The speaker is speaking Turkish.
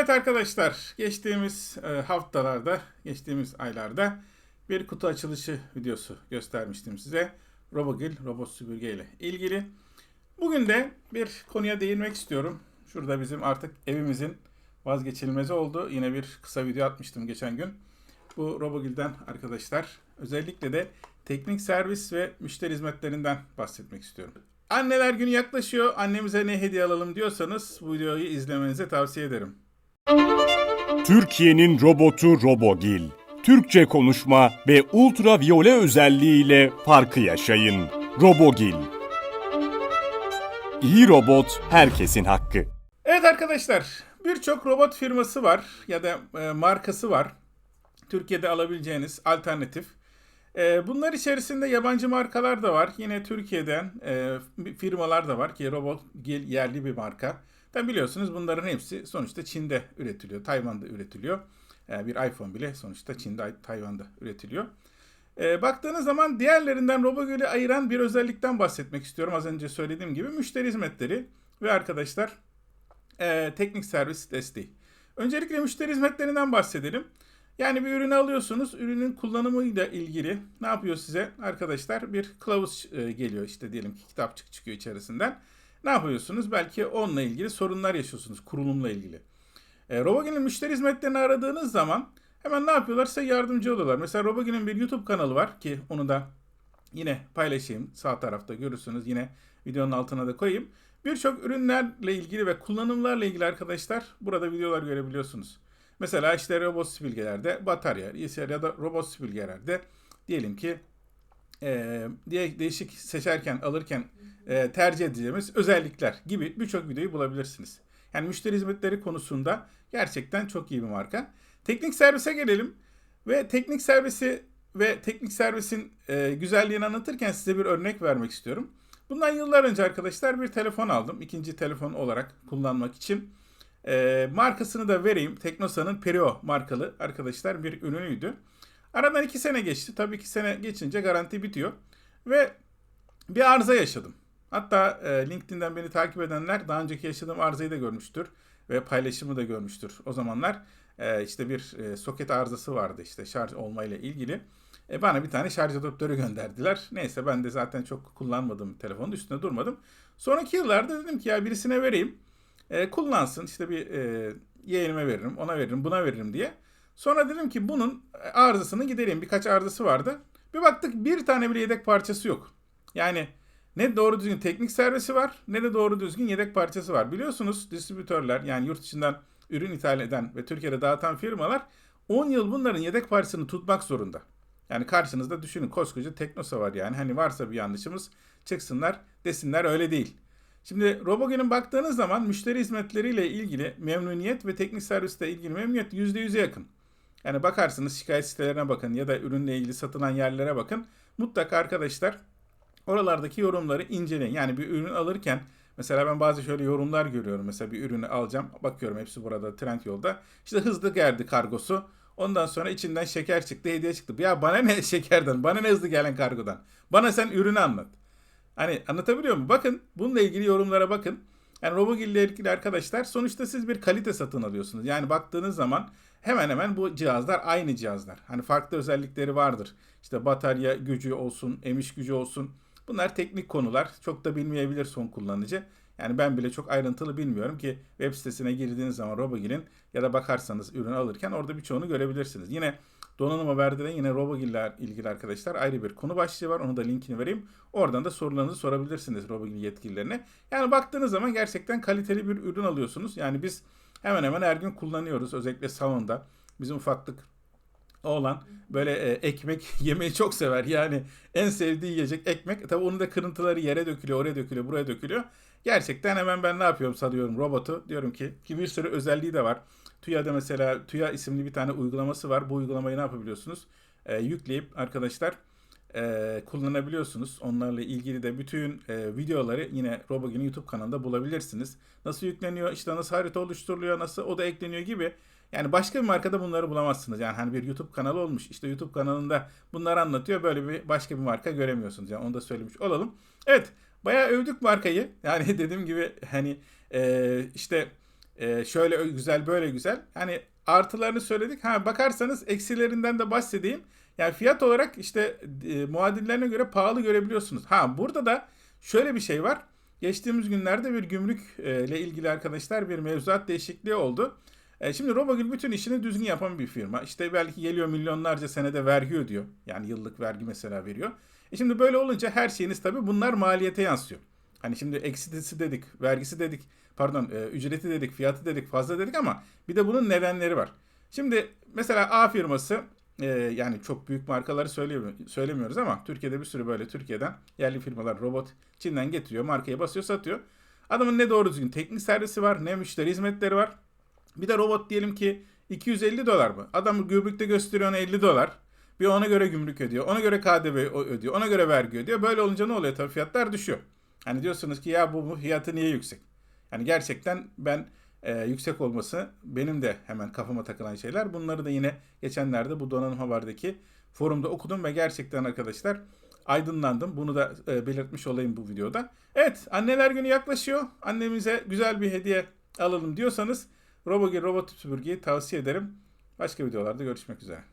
Evet arkadaşlar, geçtiğimiz e, haftalarda, geçtiğimiz aylarda bir kutu açılışı videosu göstermiştim size. Robogil, robot süpürge ile ilgili. Bugün de bir konuya değinmek istiyorum. Şurada bizim artık evimizin vazgeçilmezi oldu. Yine bir kısa video atmıştım geçen gün. Bu Robogil'den arkadaşlar özellikle de teknik servis ve müşteri hizmetlerinden bahsetmek istiyorum. Anneler günü yaklaşıyor. Annemize ne hediye alalım diyorsanız bu videoyu izlemenizi tavsiye ederim. Türkiye'nin robotu Robogil. Türkçe konuşma ve ultraviyole özelliğiyle farkı yaşayın. Robogil. İyi robot herkesin hakkı. Evet arkadaşlar, birçok robot firması var ya da e, markası var. Türkiye'de alabileceğiniz alternatif. E, bunlar içerisinde yabancı markalar da var. Yine Türkiye'den e, firmalar da var ki Robot Gil yerli bir marka. Tabi biliyorsunuz bunların hepsi sonuçta Çin'de üretiliyor, Tayvan'da üretiliyor. E, bir iPhone bile sonuçta Çin'de, Tayvan'da üretiliyor. E, baktığınız zaman diğerlerinden Robogil'i ayıran bir özellikten bahsetmek istiyorum. Az önce söylediğim gibi müşteri hizmetleri ve arkadaşlar e, teknik servis desteği. Öncelikle müşteri hizmetlerinden bahsedelim. Yani bir ürünü alıyorsunuz. Ürünün kullanımıyla ilgili ne yapıyor size? Arkadaşlar bir kılavuz e, geliyor işte diyelim ki kitapçık çıkıyor içerisinden. Ne yapıyorsunuz? Belki onunla ilgili sorunlar yaşıyorsunuz kurulumla ilgili. E, Robogin'in müşteri hizmetlerini aradığınız zaman hemen ne yapıyorlar? Size yardımcı oluyorlar. Mesela Robogin'in bir YouTube kanalı var ki onu da yine paylaşayım. Sağ tarafta görürsünüz. Yine videonun altına da koyayım. Birçok ürünlerle ilgili ve kullanımlarla ilgili arkadaşlar burada videolar görebiliyorsunuz. Mesela işte robot süpürgelerde batarya ya da robot süpürgelerde diyelim ki e, diye değişik seçerken alırken e, tercih edeceğimiz özellikler gibi birçok videoyu bulabilirsiniz. Yani müşteri hizmetleri konusunda gerçekten çok iyi bir marka. Teknik servise gelelim ve teknik servisi ve teknik servisin e, güzelliğini anlatırken size bir örnek vermek istiyorum. Bundan yıllar önce arkadaşlar bir telefon aldım. ikinci telefon olarak kullanmak için. E, markasını da vereyim. Teknosa'nın Perio markalı arkadaşlar bir ürünüydü. Aradan iki sene geçti. Tabii iki sene geçince garanti bitiyor. Ve bir arıza yaşadım. Hatta e, LinkedIn'den beni takip edenler daha önceki yaşadığım arızayı da görmüştür. Ve paylaşımı da görmüştür. O zamanlar e, işte bir e, soket arızası vardı işte şarj olmayla ilgili. E, bana bir tane şarj adaptörü gönderdiler. Neyse ben de zaten çok kullanmadım telefonun üstünde durmadım. Sonraki yıllarda dedim ki ya birisine vereyim. E, kullansın işte bir e, yeğenime veririm, ona veririm, buna veririm diye. Sonra dedim ki bunun arızasını gidereyim. Birkaç arızası vardı. Bir baktık bir tane bile yedek parçası yok. Yani ne doğru düzgün teknik servisi var ne de doğru düzgün yedek parçası var. Biliyorsunuz distribütörler yani yurt dışından ürün ithal eden ve Türkiye'de dağıtan firmalar 10 yıl bunların yedek parçasını tutmak zorunda. Yani karşınızda düşünün koskoca Teknosa var yani. Hani varsa bir yanlışımız çıksınlar desinler öyle değil. Şimdi Robogen'in baktığınız zaman müşteri hizmetleriyle ilgili memnuniyet ve teknik servisle ilgili memnuniyet %100'e yakın. Yani bakarsınız şikayet sitelerine bakın ya da ürünle ilgili satılan yerlere bakın. Mutlaka arkadaşlar oralardaki yorumları inceleyin. Yani bir ürün alırken mesela ben bazı şöyle yorumlar görüyorum. Mesela bir ürünü alacağım. Bakıyorum hepsi burada trend yolda. İşte hızlı geldi kargosu. Ondan sonra içinden şeker çıktı, hediye çıktı. Ya bana ne şekerden, bana ne hızlı gelen kargodan. Bana sen ürünü anlat. Hani anlatabiliyor muyum? Bakın bununla ilgili yorumlara bakın. Yani Robogil ile ilgili arkadaşlar sonuçta siz bir kalite satın alıyorsunuz. Yani baktığınız zaman hemen hemen bu cihazlar aynı cihazlar. Hani farklı özellikleri vardır. İşte batarya gücü olsun, emiş gücü olsun. Bunlar teknik konular. Çok da bilmeyebilir son kullanıcı. Yani ben bile çok ayrıntılı bilmiyorum ki web sitesine girdiğiniz zaman Robogil'in ya da bakarsanız ürün alırken orada birçoğunu görebilirsiniz. Yine donanım haberde de yine Robogil ile ilgili arkadaşlar ayrı bir konu başlığı var. Onu da linkini vereyim. Oradan da sorularınızı sorabilirsiniz Robogil yetkililerine. Yani baktığınız zaman gerçekten kaliteli bir ürün alıyorsunuz. Yani biz hemen hemen her gün kullanıyoruz. Özellikle salonda. Bizim ufaklık oğlan böyle e, ekmek yemeyi çok sever. Yani en sevdiği yiyecek ekmek. Tabi onun da kırıntıları yere dökülüyor, oraya dökülüyor, buraya dökülüyor. Gerçekten hemen ben ne yapıyorum salıyorum robotu. Diyorum ki ki bir sürü özelliği de var. TÜYA'da mesela TÜYA isimli bir tane uygulaması var. Bu uygulamayı ne yapabiliyorsunuz? E, yükleyip arkadaşlar e, kullanabiliyorsunuz. Onlarla ilgili de bütün e, videoları yine Robogin'in YouTube kanalında bulabilirsiniz. Nasıl yükleniyor, işte nasıl harita oluşturuluyor, nasıl o da ekleniyor gibi. Yani başka bir markada bunları bulamazsınız. Yani hani bir YouTube kanalı olmuş. İşte YouTube kanalında bunları anlatıyor. Böyle bir başka bir marka göremiyorsunuz. Yani onu da söylemiş olalım. Evet, bayağı övdük markayı. Yani dediğim gibi hani e, işte e, şöyle güzel böyle güzel. Hani artılarını söyledik. Ha bakarsanız eksilerinden de bahsedeyim. Yani fiyat olarak işte e, muadillerine göre pahalı görebiliyorsunuz. Ha burada da şöyle bir şey var. Geçtiğimiz günlerde bir gümrük e, ilgili arkadaşlar bir mevzuat değişikliği oldu. E, şimdi Robogil bütün işini düzgün yapan bir firma. İşte belki geliyor milyonlarca senede vergi ödüyor. Yani yıllık vergi mesela veriyor. E şimdi böyle olunca her şeyiniz tabii bunlar maliyete yansıyor. Hani şimdi eksitisi dedik, vergisi dedik, pardon e, ücreti dedik, fiyatı dedik, fazla dedik ama bir de bunun nedenleri var. Şimdi mesela A firması e, yani çok büyük markaları söylemiyoruz ama Türkiye'de bir sürü böyle Türkiye'den yerli firmalar robot Çin'den getiriyor, markaya basıyor, satıyor. Adamın ne doğru düzgün teknik servisi var, ne müşteri hizmetleri var. Bir de robot diyelim ki 250 dolar mı? Adam gümrükte gösteriyor ona 50 dolar. Bir ona göre gümrük ödüyor. Ona göre KDV ödüyor. Ona göre vergi ödüyor. Böyle olunca ne oluyor? Tabii fiyatlar düşüyor. Hani diyorsunuz ki ya bu, bu fiyatı niye yüksek? Yani gerçekten ben e, yüksek olması benim de hemen kafama takılan şeyler. Bunları da yine geçenlerde bu donanım haberdeki forumda okudum ve gerçekten arkadaşlar aydınlandım. Bunu da e, belirtmiş olayım bu videoda. Evet anneler günü yaklaşıyor. Annemize güzel bir hediye alalım diyorsanız Robogir Robot Süpürge'yi tavsiye ederim. Başka videolarda görüşmek üzere.